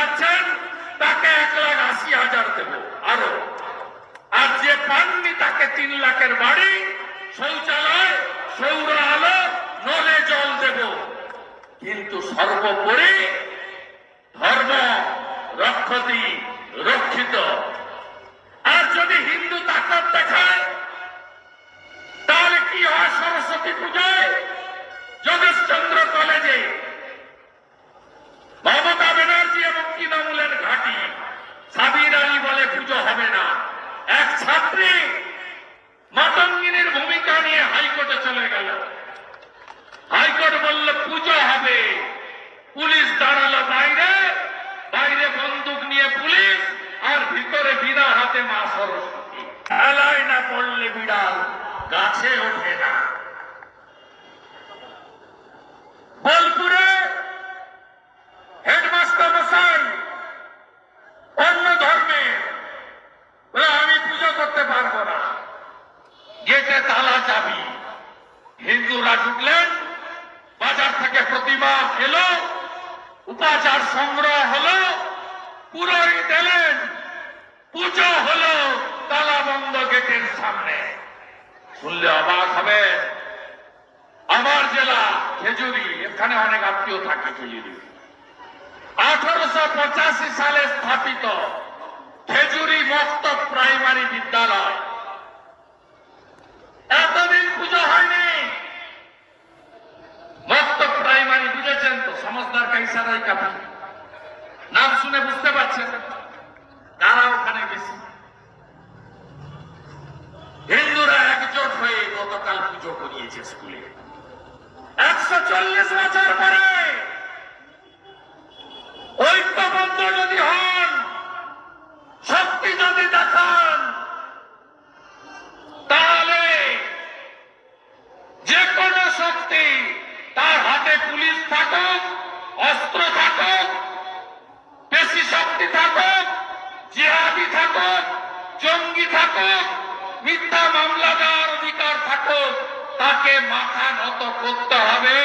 পাচ্ছেন তাকে এক লাখ আশি হাজার দেব, আরও। আর যে পাননি, তাকে তিন লাখের বাড়ি, শৌচালয় সৌর আলো নলে জল দেব। কিন্তু সর্বোপরি ধর্ম রক্ষতি রক্ষিত। ছাত্রী মাতঙ্গিনীর ভূমিকা নিয়ে হাইকোর্টে চলে গেল। হাইকোর্ট বলল, পুজো হবে। পুলিশ দাঁড়াল বাইরে। বাইরে বন্দুক নিয়ে পুলিশ আর ভিতরে বিনা হাতে মা সরস্বতী খেলায় না পড়লে বিড়াল, গাছে ওঠে না। হিন্দুরা ঢুকলেন। বাজার থেকে প্রতিমা এলো, উপাচার সংগ্রহ হলো পুরোহিত এলেন পুজো হলো তালা বন্ধ গেটের সামনে। শুনলে অবাক হবে। আমার জেলা খেজুরি, এখানে অনেক আত্মীয় থাকে খেজুরি। আঠারোশো পঁচাশি সালে স্থাপিত খেজুরি মুক্ত প্রাইমারি বিদ্যালয় এতদিন পুজো হয়নি মুক্ত প্রাইমারি বুঝেছেন তো সমজদার কাইসারাই কাপি নাম শুনে বুঝতে পারছেন? তারা ওখানে বেশি হিন্দুরা একজোট হয়ে গতকাল পুজো করিয়েছে স্কুলে। একশো চল্লিশ বছর পরে ঐক্যবদ্ধ যদি হন, শক্তি যদি দেখান, তাহলে যে কোনো শক্তি তার হাতে পুলিশ থাকুক অস্ত্র থাকুক বেশি শক্তি থাকুক, জিহাদি থাকুক, জঙ্গি থাকুক, মিথ্যা মামলা দেওয়ার অধিকার থাকুক, তাকে মাথা নত করতে হবে।